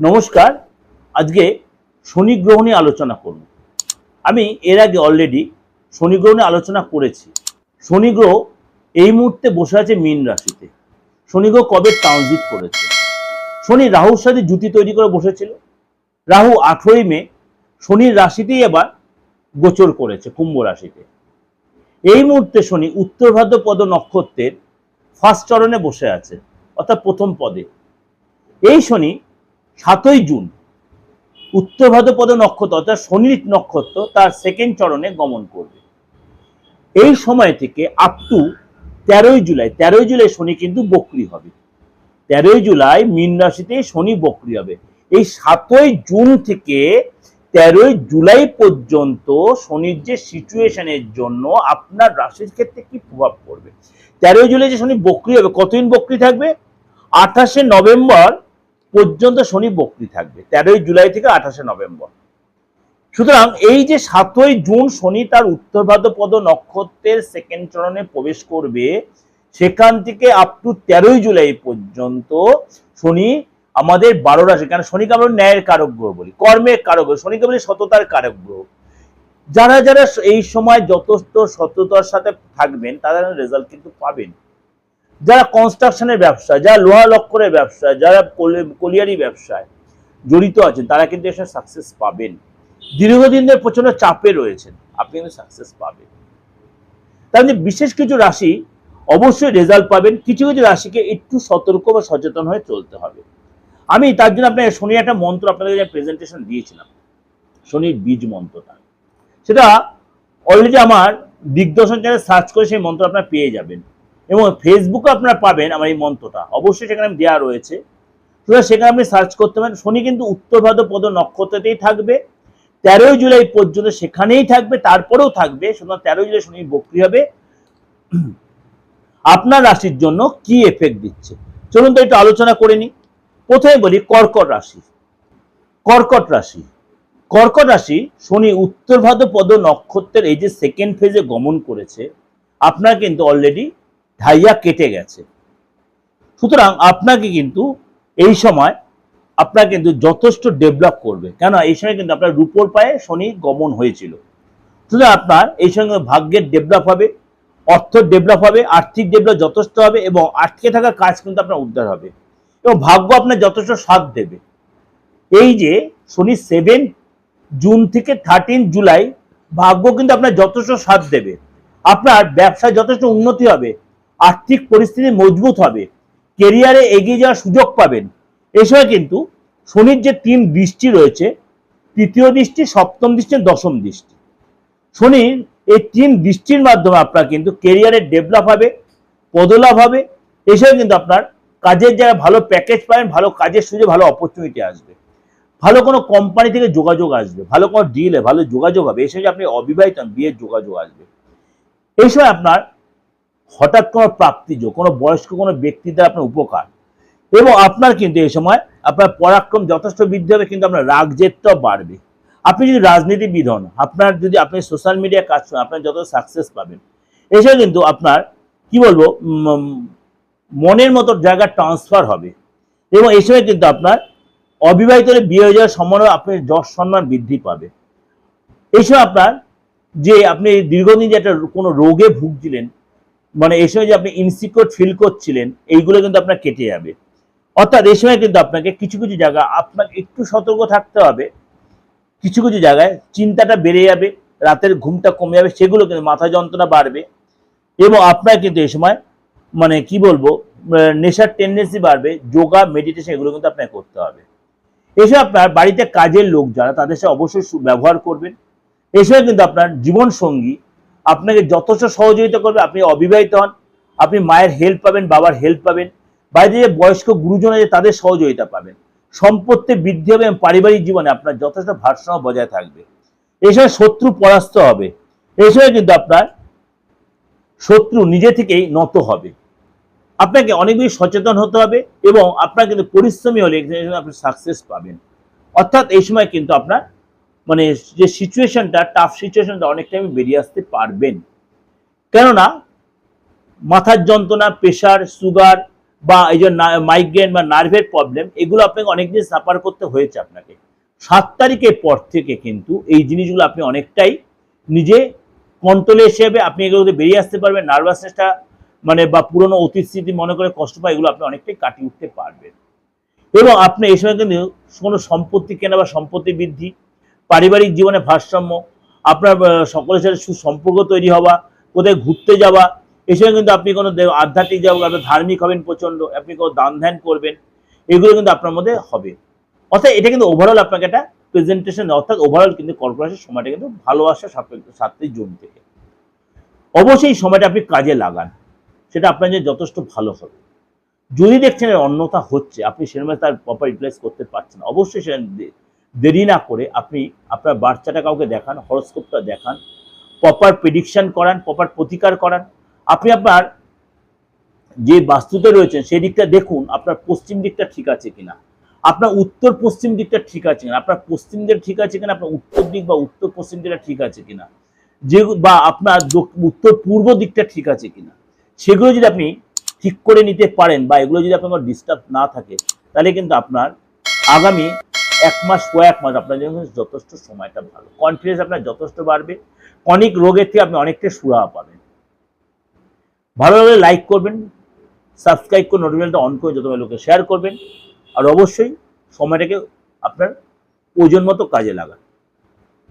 নমস্কার, আজকে শনি গ্রহ নিয়ে আলোচনা করব। আমি এর আগে অলরেডি শনি গ্রহ নিয়ে আলোচনা করেছি। শনি গ্রহ এই মুহূর্তে বসে আছে মীন রাশিতে। শনি গ্রহ কবে ট্রানজিট করেছে? শনি রাহুর সাথে জুতি তৈরি করে বসেছিল। রাহু আঠেরোই মে শনির রাশিতেই এবার গোচর করেছে কুম্ভ রাশিতে। এই মুহূর্তে শনি উত্তর ভাদ্রপদ নক্ষত্রের ফার্স্ট চরণে বসে আছে, অর্থাৎ প্রথম পদে। এই শনি সাতই জুন, উত্তর ভাদ্রপদ নক্ষত্র অর্থাৎ শনির নক্ষত্র তার সেকেন্ড চরণে গমন করবে। এই সময় থেকে আপ টু তেরোই জুলাই তেরোই জুলাই শনি কিন্তু বক্রি হবে। তেরোই জুলাই মীন রাশিতে শনি বক্রি হবে। এই সাতই জুন থেকে তেরোই জুলাই পর্যন্ত শনির যে সিচুয়েশনের জন্য আপনার রাশির ক্ষেত্রে কি প্রভাব পড়বে? তেরোই জুলাই যে শনি বক্রি হবে, কতদিন বক্রি থাকবে? আঠাশে নভেম্বর পর্যন্ত শনি বক্রি থাকবে, তেরোই জুলাই থেকে আঠাশে নভেম্বর। সুতরাং এই যে সাতই জুন শনি তার উত্তর ভাদ্রপদ নক্ষত্রের সেকেন্ড চরণে প্রবেশ করবে, সেখান থেকে আপ টু তেরোই জুলাই পর্যন্ত শনি আমাদের বারো রাশি কারণ শনিকে আমরা ন্যায়ের কারক গ্রহ বলি, কর্মের কারক গ্রহ, শনিকে বলি সততার কারক গ্রহ। যারা যারা এই সময় যথেষ্ট সততার সাথে থাকবেন তারা রেজাল্ট কিন্তু পাবেন। যারা কনস্ট্রাকশনের ব্যবসা যারা লোহা লক্করের ব্যবসা যারা কলি- কলিয়ারি ব্যবসায় জড়িত আছেন, তারা কিন্তু এসে সাকসেস পাবেন। দীর্ঘদিন ধরে প্রচণ্ড চাপে রয়েছেন, আপনি কিন্তু সাকসেস পাবেন। তার মধ্যে বিশেষ কিছু রাশি অবশ্যই রেজাল্ট পাবেন, কিছু কিছু রাশিকে একটু সতর্ক বা সচেতন হয়ে চলতে হবে। আমি তার জন্য আপনাকে শনি একটা মন্ত্র আপনাদের প্রেজেন্টেশন দিয়েছিলাম, শনির বীজ মন্ত্রটা। সেটা অলরেডি আমার দিগদর্শন চ্যানেল সার্চ করে সেই মন্ত্র আপনারা পেয়ে যাবেন। এবং ফেসবুকে আপনারা পাবেন আমার এই মন্ত্রটা। অবশ্যই সেখানে আমি দেওয়া রয়েছে। সুতরাং সেখানে আপনি সার্চ করতে পারেন। শনি কিন্তু উত্তর ভাদ্রপদ নক্ষত্রতেই থাকবে। তেরোই জুলাই পর্যন্ত সেখানেই থাকবে, তারপরেও থাকবে। সুতরাং তেরোই জুলাই শনি বক্রি হবে। আপনার রাশির জন্য কি এফেক্ট দিচ্ছে? চলুন তো একটু আলোচনা করে নিই। প্রথমে বলি কর্কট রাশি। কর্কট রাশি। কর্কট রাশি শনি উত্তর ভাদ্রপদ নক্ষত্রের এই যে সেকেন্ড ফেজে গমন করেছে, আপনার কিন্তু অলরেডি ঢাইয়া কেটে গেছে। সুতরাং আপনাকে কিন্তু এই সময় আপনার কিন্তু যথেষ্ট ডেভেলপ করবে। কেন এই সময় কিন্তু আপনার রূপোর পায়ে শনি গমন হয়েছিল। সুতরাং আপনার এই সঙ্গে ভাগ্যের ডেভেলপ হবে, অর্থ ডেভেলপ হবে, আর্থিক ডেভেলপ যথেষ্ট হবে এবং আটকে থাকা কাজ কিন্তু আপনার উদ্ধার হবে। এবং ভাগ্য আপনার যথেষ্ট সাথ দেবে। এই যে শনি সেভেন জুন থেকে থার্টিন জুলাই, ভাগ্য কিন্তু আপনার যথেষ্ট সাথ দেবে। আপনার ব্যবসায় যথেষ্ট উন্নতি হবে। আর্থিক পরিস্থিতি মজবুত হবে কেরিয়ারে এগিয়ে যাওয়ার সুযোগ পাবেন। সময় কিন্তু শনির যে তিন দৃষ্টি রয়েছে, তৃতীয় দৃষ্টি, সপ্তম দৃষ্টি, দশম দৃষ্টি। শনির এই তিন দৃষ্টির মাধ্যমে আপনার কিন্তু কেরিয়ারে ডেভেলপ হবে, পদলাভ হবে। এসব কিন্তু আপনার কাজের জায়গায় ভালো প্যাকেজ পাবেন, ভালো কাজের সুযোগ, ভালো অপরচুনিটি আসবে। ভালো কোনো কোম্পানি থেকে যোগাযোগ আসবে, ভালো কোনো ডিলে ভালো যোগাযোগ হবে। এসে আপনি অবিবাহিত বিয়ের যোগাযোগ আসবে। এই সময় আপনার হঠাৎ কোনো প্রাপ্তিযোগ, কোনো বয়স্ক কোনো ব্যক্তির দ্বারা আপনার উপকার। এবং আপনার কিন্তু এই সময় আপনার পরাক্রম যথেষ্ট বৃদ্ধি হবে, কিন্তু আপনার রাগ জেদটাও বাড়বে। আপনি যদি রাজনীতিবিদ হন, আপনার যদি আপনি সোশ্যাল মিডিয়ায় কাজ করেন, আপনার যত সাকসেস পাবেন। এসে কিন্তু আপনার, কি বলব মনের মতো জায়গা ট্রান্সফার হবে। এবং এই সময় কিন্তু আপনার অবিবাহিত বিয়ে হয়ে যাওয়ার সম্ভাবনা আপনার যশ সম্মান বৃদ্ধি পাবে। এই সময় আপনার যে আপনি দীর্ঘদিন যে একটা কোনো রোগে ভুগছিলেন মানে এই সময় যে আপনি ইনসিকিউর ফিল করছিলেন, এইগুলো কিন্তু আপনার কেটে যাবে। অর্থাৎ এই সময় কিন্তু আপনাকে কিছু কিছু জায়গা আপনাকে একটু সতর্ক থাকতে হবে। কিছু কিছু জায়গায় চিন্তাটা বেড়ে যাবে, রাতের ঘুমটা কমে যাবে, সেগুলো কিন্তু মাথা যন্ত্রণা বাড়বে। এবং আপনার কিন্তু এই সময় মানে কি বলব নেশার টেন্ডেন্সি বাড়বে যোগা মেডিটেশন এগুলো কিন্তু আপনাকে করতে হবে। এসব আপনার বাড়িতে কাজের লোক যারা, তাদের সাথে অবশ্যই ব্যবহার করবেন। এসব কিন্তু আপনার জীবন সঙ্গী আপনাকে যথেষ্ট সহযোগিতা করবে, আপনি অবিবাহিত হন, আপনি মায়ের হেল্প পাবেন, বাবার হেল্প পাবেন। বাইরে যে বয়স্ক গুরুজন আছে তাদের সহযোগিতা পাবেন। সম্পত্তি বৃদ্ধি হবে এবং পারিবারিক জীবনে আপনার যথেষ্ট ভারসাম্য বজায় থাকবে। এই সময় শত্রু পরাস্ত হবে। এই সময় কিন্তু আপনার শত্রু নিজে থেকেই নত হবে। আপনাকে অনেক বেশি সচেতন হতে হবে এবং আপনার কিন্তু পরিশ্রমী হলে আপনি সাকসেস পাবেন। অর্থাৎ এই সময় কিন্তু আপনার মানে যে সিচুয়েশনটা টাফ সিচুয়েশনটা অনেক টাইম বেরিয়ে আসতে পারবেন। কেননা, মাথার যন্ত্রণা প্রেশার সুগার বা এই যে মাইগ্রেন বা নার্ভের প্রবলেম এগুলো আপনাকে অনেক অনেকদিন সাফার করতে হয়েছে আপনাকে। সাত তারিখের পর থেকে কিন্তু এই জিনিসগুলো আপনি অনেকটাই নিজে কন্ট্রোলে হিসেবে আপনি এগুলোতে বেরিয়ে আসতে পারবেন। নার্ভাসনেসটা মানে বা পুরনো অতীত স্মৃতি মনে করে কষ্ট পায়, এগুলো আপনি অনেকটাই কাটিয়ে উঠতে পারবেন। এবং আপনি এই সময় কিন্তু কোনো সম্পত্তি কেনা বা সম্পত্তি বৃদ্ধি পারিবারিক জীবনে ভারসাম্য, আপনার সকলের সাথে সুসম্পর্ক তৈরি হওয়া, কোথায় ঘুরতে যাওয়া সময় কিন্তু আপনি কোনো আধ্যাত্মিক যাব আপনি ধার্মিক হবেন প্রচণ্ড, আপনি কোনো দান ধ্যান করবেন, এগুলো কিন্তু আপনার মধ্যে হবে। অর্থাৎ এটা কিন্তু ওভারঅল আপনাকে একটা প্রেজেন্টেশন অর্থাৎ ওভারঅল কিন্তু কর্পোরেশনের সময়টা কিন্তু ভালো আসে সাতটি জুন থেকে। অবশ্যই সময়টা আপনি কাজে লাগান, সেটা আপনার জন্য যথেষ্ট ভালো হবে। যদি দেখছেন এর অন্যথা হচ্ছে, আপনি সেরকম তার প্রপার ইউটিলাইজ করতে পারছেন, অবশ্যই সেটা দেরি না করে আপনি আপনার বাচ্চাটা কাউকে দেখান, হরস্কোপটা দেখান প্রপার প্রেডিকশন করান প্রপার প্রতিকার করান। আপনি আপনার যে বাস্তুতে রয়েছেন সেই দিকটা দেখুন, আপনার পশ্চিম দিকটা ঠিক আছে কিনা। আপনার উত্তর পশ্চিম দিকটা ঠিক আছে কিনা। আপনার পশ্চিম দিক ঠিক আছে কিনা, আপনার উত্তর দিক বা উত্তর পশ্চিম দিকটা ঠিক আছে কিনা। যে বা আপনার উত্তর পূর্ব দিকটা ঠিক আছে কিনা। সেগুলো যদি আপনি ঠিক করে নিতে পারেন বা এগুলো যদি আপনার ডিস্টার্ব না থাকে, তাহলে কিন্তু আপনার আগামী এক মাস কয়েক মাস আপনার জন্য যথেষ্ট সময়টা ভালো। কনফিডেন্স আপনার যথেষ্ট বাড়বে। অনেক রোগের থেকে আপনি অনেকটা সুরাহা পাবেন। ভালো লাগলে লাইক করবেন সাবস্ক্রাইব করে নোটিফিকেশনটা অন করে যত লোকে শেয়ার করবেন। আর অবশ্যই সময়টাকে আপনার ওজন মতো কাজে লাগান।